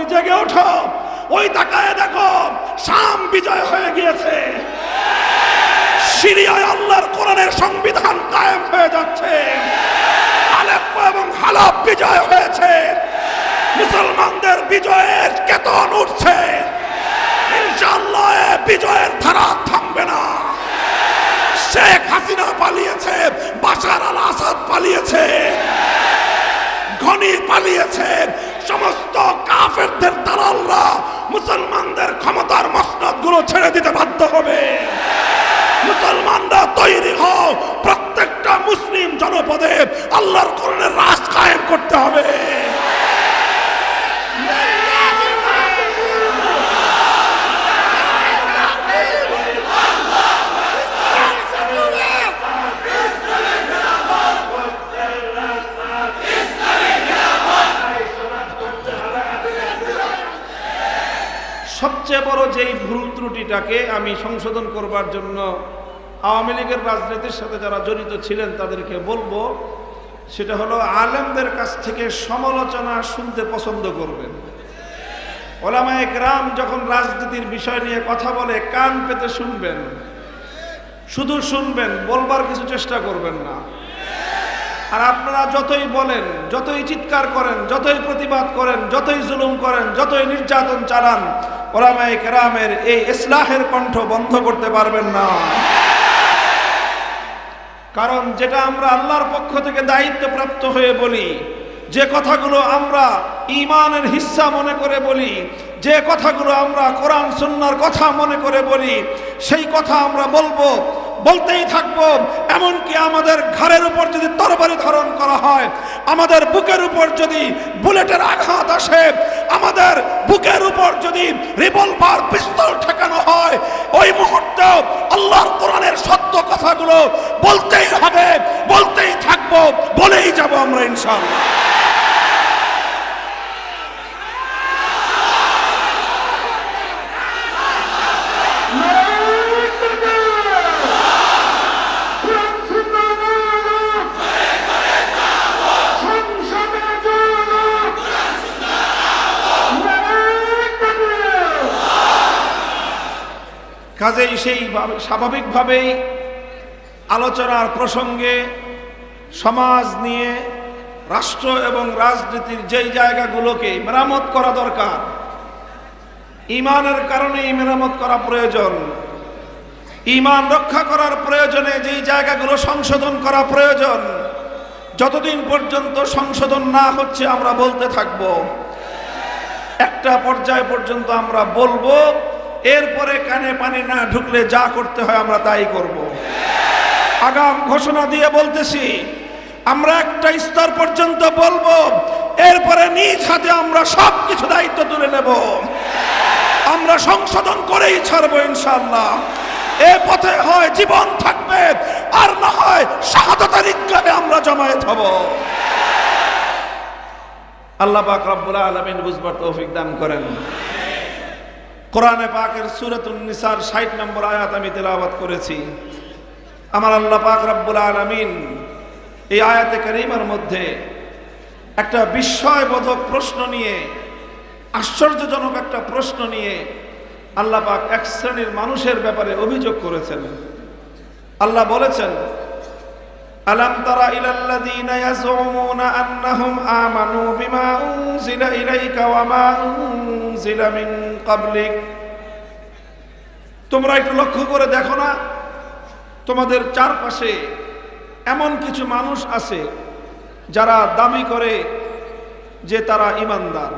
তুমি জেগে ওঠো। ওই তাকায় দেখো, শাম বিজয় হয়ে গিয়েছে। সিরিয়ায় আল্লাহর কোরআনের সংবিধান কায়েম হয়ে যাচ্ছে। এবং হালাপ বিজয় হয়েছে। মুসলমানদের বিজয়ের কেতন উঠছে। বিজয়ের ধারা থামবে না। শেখ হাসিনা পালিয়েছে, বাশার আল আসাদ পালিয়েছে, ঘনি পালিয়েছে সমস্ত কাফেরদের দালালরা মুসলমানদের ক্ষমতার মসনদগুলো ছেড়ে দিতে বাধ্য হবে। মুসলমানরা তৈরি হও, প্রত্যেকটা মুসলিম জনপদে আল্লাহর করণের রাজ কায়েম করতে হবে সবচেয়ে বড় যেই ভুল ত্রুটিটাকে আমি সংশোধন করবার জন্য আওয়ামী লীগের রাজনীতির সাথে যারা জড়িত ছিলেন তাদেরকে বলব, সেটা হলো আলেমদের কাছ থেকে সমালোচনা শুনতে পছন্দ করবেন। ওলামায়ে গ্রাম যখন রাজনীতির বিষয় নিয়ে কথা বলে, কান পেতে শুনবেন। শুধু শুনবেন, বলবার কিছু চেষ্টা করবেন না। আর আপনারা যতই বলেন, যতই চিৎকার করেন, যতই প্রতিবাদ করেন, যতই জুলুম করেন, যতই নির্যাতন চালান ওলামায়ে কেরামের এই ইসলাহের কণ্ঠ বন্ধ করতে পারবেন না। কারণ যেটা আমরা আল্লাহর পক্ষ থেকে দায়িত্বপ্রাপ্ত হয়ে বলি, যে কথাগুলো আমরা ইমানের হিস্সা মনে করে বলি, যে কথাগুলো আমরা কোরআন সুন্নার কথা মনে করে বলি, সেই কথা আমরা বলব বলতেই থাকব, এমনকি আমাদের ঘরের উপর যদি তরবারি ধারণ করা হয়, আমাদের বুকের উপর যদি বুলেটের আঘাত আসে, আমাদের বুকের উপর যদি রিভলভার পিস্তল ঠেকানো হয়, ওই মুহূর্তে আল্লাহর কোরআনের সত্য কথাগুলো বলতেই হবে, বলতেই থাকব, বলেই যাব আমরা ইনশাআল্লাহ। কাজেই সেই স্বাভাবিকভাবেই আলোচনার প্রসঙ্গে সমাজ নিয়ে রাষ্ট্র এবং রাজনীতির যেই জায়গাগুলোকে মেরামত করা দরকার, ইমানের কারণেই মেরামত করা প্রয়োজন, ইমান রক্ষা করার প্রয়োজনে যেই জায়গাগুলো সংশোধন করা প্রয়োজন, যতদিন পর্যন্ত সংশোধন না হচ্ছে আমরা বলতে থাকব। একটা পর্যায় পর্যন্ত আমরা বলব এরপরে কানে পানি না ঢুকলে যা করতে হয় আমরা তাই করব। আগাম ঘোষণা দিয়ে বলতেছি, আমরা একটা স্তর পর্যন্ত বলব, এরপরে নিজ হাতে আমরা সব কিছু দায়িত্ব তুলে নেব। আমরা সংশোধন করেই ছাড়বো ইনশাল্লাহ এ পথে হয় জীবন থাকবে, আর না হয় শাহাদতের ইনকামে আমরা জমায়েত হব। আল্লাহ পাক রব্বুল আলামিন বুঝবার তৌফিক দান করেন। কোরআনে পাকের সূরাতুন নিসার 60 নম্বর আয়াত আমি তেলাওয়াত করেছি। আমার আল্লাহ পাক রব্বুল আলামিন এই আয়াতে কারিমার মধ্যে একটা বিস্ময়বোধক প্রশ্ন নিয়ে, আশ্চর্যজনক একটা প্রশ্ন নিয়ে আল্লাহ পাক এক শ্রেণির মানুষের ব্যাপারে অভিযোগ করেছেন। আল্লাহ বলেছেন আলাম তারা ইলাল্লাযীনা ইয়াজউমুনা আন্নাহুম আমানু বিমা উনজিলা ইলাইকা ওয়া মা উনজিলা মিন ক্বাবলিক। তোমরা একটু লক্ষ্য করে দেখো না, তোমাদের চারপাশে এমন কিছু মানুষ আছে যারা দাবি করে যে তারা ইমানদার।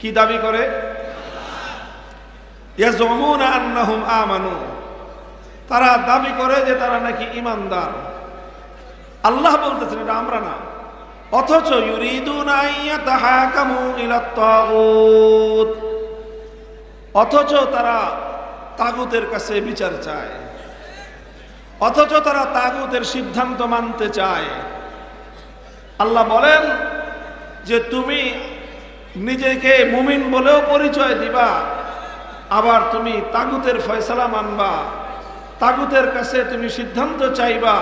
কি দাবি করে? আন্নাহুম আমানু। তারা দাবি করে যে তারা নাকি ইমানদার। আল্লাহ বলতেছেন, এটা আমরা না। অথচ অথচ তারা তাগুতের কাছে বিচার চায়। অথচ তারা তাগুতের সিদ্ধান্ত মানতে চায়। আল্লাহ বলেন যে, তুমি নিজেকে মুমিন বলেও পরিচয় দিবা, আবার তুমি তাগুতের ফয়সালা মানবা। তাগুতের কাছে তুমি সিদ্ধান্ত চাইবা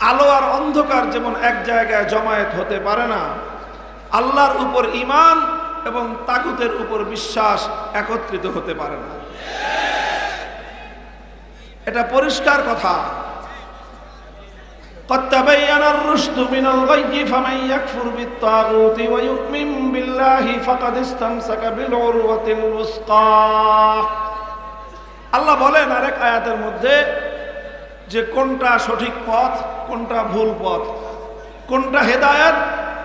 আলো আর অন্ধকার যেমন এক জায়গায় জমায়েত হতে পারে না আল্লাহর উপর ইমান এবং তাগুতের উপর বিশ্বাস একত্রিত হতে পারে না এটা পরিষ্কার কথা قد تبين الرشد من الغي فمن يكفر بالطاغوت ويؤمن بالله فقد استمسك بالعروة الوثقى আল্লাহ বলেন আরেক আয়াতের মধ্যে যে কোনটা সঠিক পথ, কোনটা ভুল পথ? কোনটা হেদায়াত,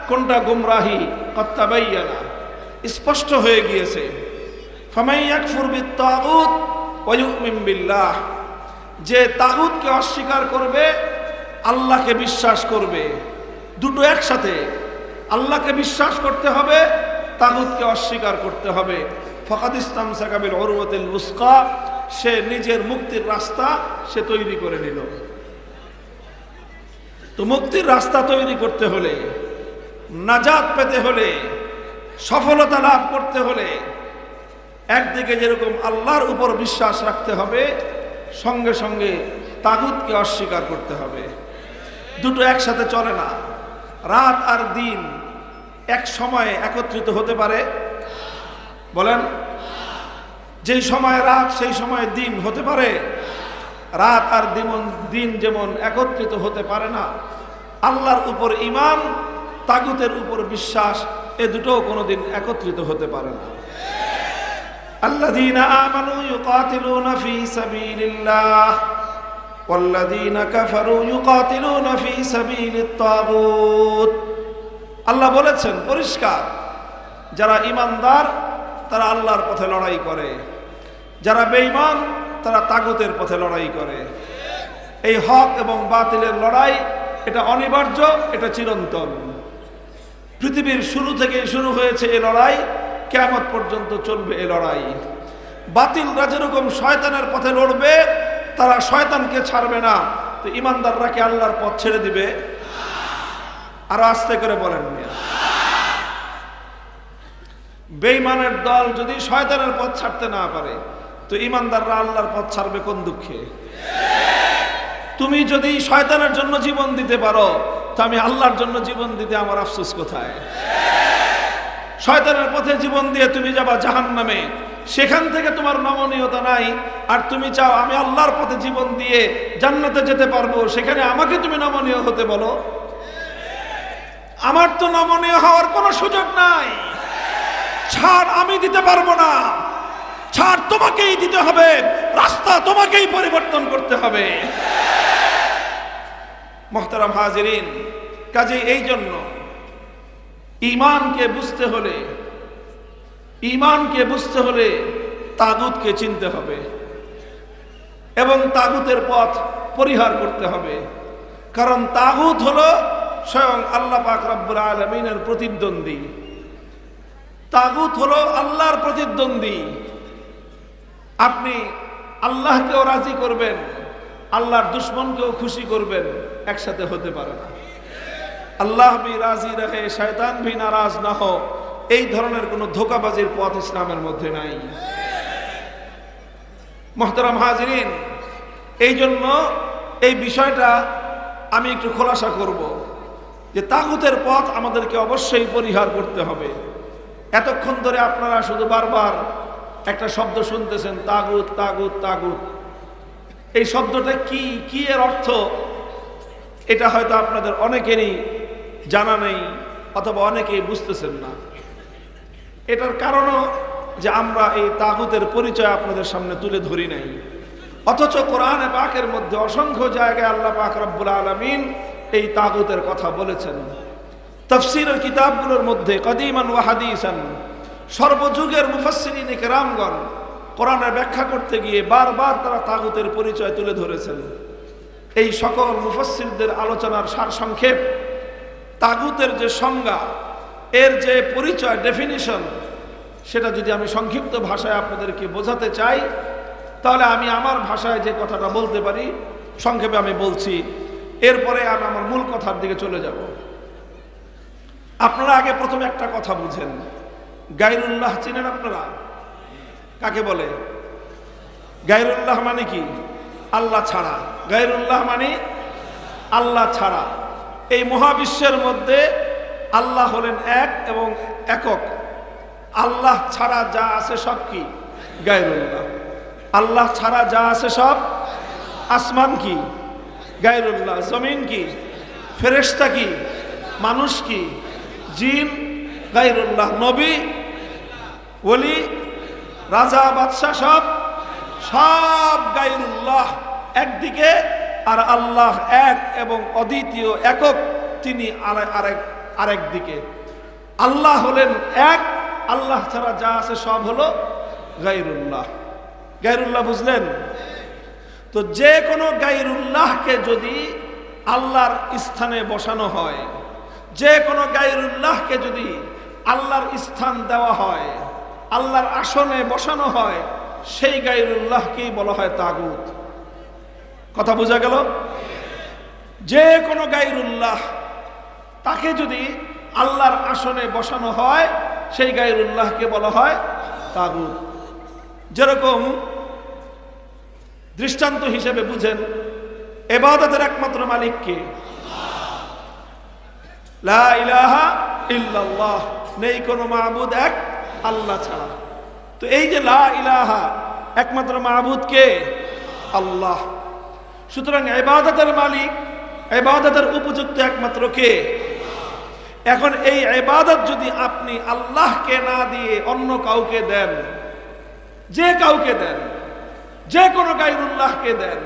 কোনটা গুমরাহি? কত্তাবাইয়ানা স্পষ্ট হয়ে গিয়েছে। যে তাগুতকে অস্বীকার করবে, আল্লাহকে বিশ্বাস করবে। দুটো একসাথে। আল্লাহকে বিশ্বাস করতে হবে, তাগুতকে অস্বীকার করতে হবে। ফকাদ ইসলাম সাকাবিল অরুয়াতিল উস্কা। সে নিজের মুক্তির রাস্তা সে তৈরি করে নিল। তো মুক্তির রাস্তা তৈরি করতে হলে, নাজাত পেতে হলে, সফলতা লাভ করতে হলে একদিকে যেরকম আল্লাহর উপর বিশ্বাস রাখতে হবে, সঙ্গে সঙ্গে তাগুতকে অস্বীকার করতে হবে। দুটো একসাথে চলে না। রাত আর দিন এক সময়ে একত্রিত হতে পারে। বলেন যেই সময় রাত সেই সময় দিন হতে পারে রাত আর দিমন দিন যেমন একত্রিত হতে পারে না আল্লাহর উপর ইমান তাগুতের উপর বিশ্বাস এ দুটোও কোনোদিন একত্রিত হতে পারে না الذين آمنوا يقاتلون في سبيل الله والذين كفروا يقاتلون في سبيل الطاغوت আল্লাহ বলেছেন পরিষ্কার যারা ইমানদার তারা আল্লাহর পথে লড়াই করে যারা বেঈমান, তারা তাগুতের পথে লড়াই করে। এই হক এবং বাতিলের লড়াই, এটা অনিবার্য, এটা চিরন্তন। পৃথিবীর শুরু থেকে শুরু হয়েছে এই লড়াই কেমত পর্যন্ত চলবে এই লড়াই। বাতিলরা যেরকম শয়তানের পথে লড়বে, তারা শয়তানকে ছাড়বে না। তো ইমানদাররা কি আল্লাহর পথ ছেড়ে দিবে। আর আস্তে করে বলেন মিয়া। বেঈমানের দল যদি শয়তানের পথ ছাড়তে না পারে তো ইমানদাররা আল্লাহর পথ ছাড়বে কোন দুঃখে? তুমি যদি শয়তানের জন্য জীবন দিতে পারো, তো আমি আল্লাহর জন্য জীবন দিতে আমার আফসোস কোথায়? শয়তানের পথে জীবন দিয়ে তুমি যাবা জাহান নামে সেখান থেকে তোমার নমনীয়তা নাই, আর তুমি চাও আমি আল্লাহর পথে জীবন দিয়ে জান্নাতে যেতে পারব, সেখানে আমাকে তুমি নমনীয় হতে বলো? আমার তো নমনীয় হওয়ার কোনো সুযোগ নাই। ছাড় আমি দিতে পারব না। ছাড় তোমাকেই দিতে হবে। রাস্তা তোমাকেই পরিবর্তন করতে হবে। মোহতারাম হাজিরিন কাজে এই জন্য ইমানকে বুঝতে হলে ইমানকে বুঝতে হলে তাগুতকে চিনতে হবে এবং তাগুতের পথ পরিহার করতে হবে। কারণ তাগুত হল স্বয়ং আল্লাহ পাক রব্বুল আলমিনের প্রতিদ্বন্দ্বী। তাগুত হল আল্লাহর প্রতিদ্বন্দ্বী। আপনি আল্লাহকেও রাজি করবেন, আল্লাহর দুশ্মনকেও খুশি করবেন, একসাথে হতে পারে না। আল্লাহ ভি রাজি রাখে শয়তান ভি নারাজ না হোক এই ধরনের কোনো ধোকাবাজির পথ ইসলামের মধ্যে নাই। মোহতারাম হাজরিন, এই জন্য এই বিষয়টা আমি একটু খোলাসা করব যে তাগুতের পথ আমাদেরকে অবশ্যই পরিহার করতে হবে। এতক্ষণ ধরে আপনারা শুধু বারবার একটা শব্দ শুনতেছেন, তাগুত তাগুত তাগুত। এই শব্দটা কি কি এর অর্থ? এটা হয়তো আপনাদের অনেকেরই জানা নেই, অথবা অনেকেই বুঝতেছেন না। এটার কারণও যে আমরা এই তাগুতের পরিচয় আপনাদের সামনে তুলে ধরি নাই। অথচ কোরআনে পাকের মধ্যে অসংখ্য জায়গায় আল্লাহ পাক রব্বুল আলমিন এই তাগুতের কথা বলেছেন। তফসিরের কিতাবগুলোর মধ্যে কদিমান ওয়াহাদিসান সর্বযুগের মুফাসসিরিন কেরামগণ কোরআনের ব্যাখ্যা করতে গিয়ে বারবার তারা তাগুতের পরিচয় তুলে ধরেছেন। এই সকল মুফাসসিরদের আলোচনার সার সংক্ষেপ তাগুতের যে সংজ্ঞা, এর যে পরিচয় ডেফিনিশন সেটা যদি আমি সংক্ষিপ্ত ভাষায় আপনাদেরকে বোঝাতে চাই, তাহলে আমি আমার ভাষায় যে কথাটা বলতে পারি, সংক্ষেপে আমি বলছি, এরপরে আমি আমার মূল কথার দিকে চলে যাব। আপনারা আগে প্রথমে একটা কথা বুঝেন। গাইরুল্লাহ চিনেন আপনারা? কাকে বলে? গাইরুল্লাহ মানে কি? আল্লাহ ছাড়া। গাইরুল্লাহ মানে আল্লাহ ছাড়া। এই মহাবিশ্বের মধ্যে আল্লাহ হলেন এক এবং একক। আল্লাহ ছাড়া যা আছে সব কি? গায়রুল্লাহ আল্লাহ ছাড়া যা আছে সব আসমান কি? গায়রুল্লাহ জমিন কি? ফেরেশতা কি? মানুষ কি? জিন? গায়রুল্লাহ নবী ওলি, রাজা বাদশাহ সব সব গায়রুল্লাহ একদিকে আর আল্লাহ এক এবং অদ্বিতীয় একক তিনি আরে- আরেক আরেক দিকে। আল্লাহ হলেন এক, আল্লাহ ছাড়া যা আছে সব হলো গাইরুল্লাহ গাইরুল্লাহ বুঝলেন? তো যে কোনো গাইরুল্লাহকে যদি আল্লাহর স্থানে বসানো হয়, যে কোনো গাইরুল্লাহকে যদি আল্লাহর স্থান দেওয়া হয় আল্লাহর আসনে বসানো হয়, সেই গাইরুল্লাহকেই বলা হয় তাগুত। কথা বোঝা গেল? যে কোনো গাইরুল্লাহ, তাকে যদি আল্লাহর আসনে বসানো হয়, সেই গাইরুল্লাহকে বলা হয় তাগুত। যেরকম দৃষ্টান্ত হিসেবে বুঝেন, এবাদতের একমাত্র মালিককে ইল্লাল্লাহ, নেই কোনো মাহবুদ এক আল্লাহ ছাড়া। তো এই যে লা ইলাহা, একমাত্র মাহবুদ কে? আল্লাহ। সুতরাং এবাদতের মালিক এবাদতের উপযুক্ত একমাত্র কে? এখন এই এবাদত যদি আপনি আল্লাহকে না দিয়ে অন্য কাউকে দেন, যে কাউকে দেন, যে কোনো গাইরুল্লাহকে দেন,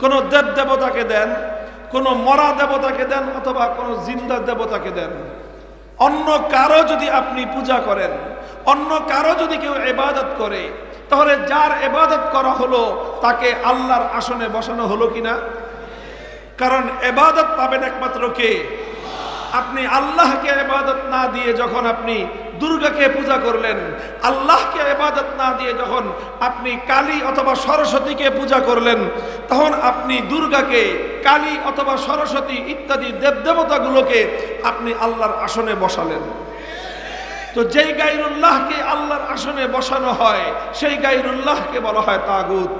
কোন দেব দেবতাকে দেন, কোন মরা দেবতাকে দেন অথবা কোন জিন্দা দেবতাকে দেন, অন্য কারও যদি আপনি পূজা করেন অন্য কারও যদি কেউ এবাদত করে, তাহলে যার এবাদত করা হলো, তাকে আল্লাহর আসনে বসানো হলো কিনা? কারণ এবাদত পাবেন একমাত্র কে? আপনি আল্লাহকে এবাদত না দিয়ে যখন আপনি দুর্গাকে পূজা করলেন, আল্লাহকে এবাদত না দিয়ে যখন আপনি কালী অথবা সরস্বতীকে পূজা করলেন, তখন আপনি দুর্গাকে, কালী অথবা সরস্বতী ইত্যাদি দেবদেবতাগুলোকে আপনি আল্লাহর আসনে বসালেন। তো যেই গাইরুল্লাহকে আল্লাহর আসনে বসানো হয় সেই গাইরুল্লাহকে বলা হয় তাগুত।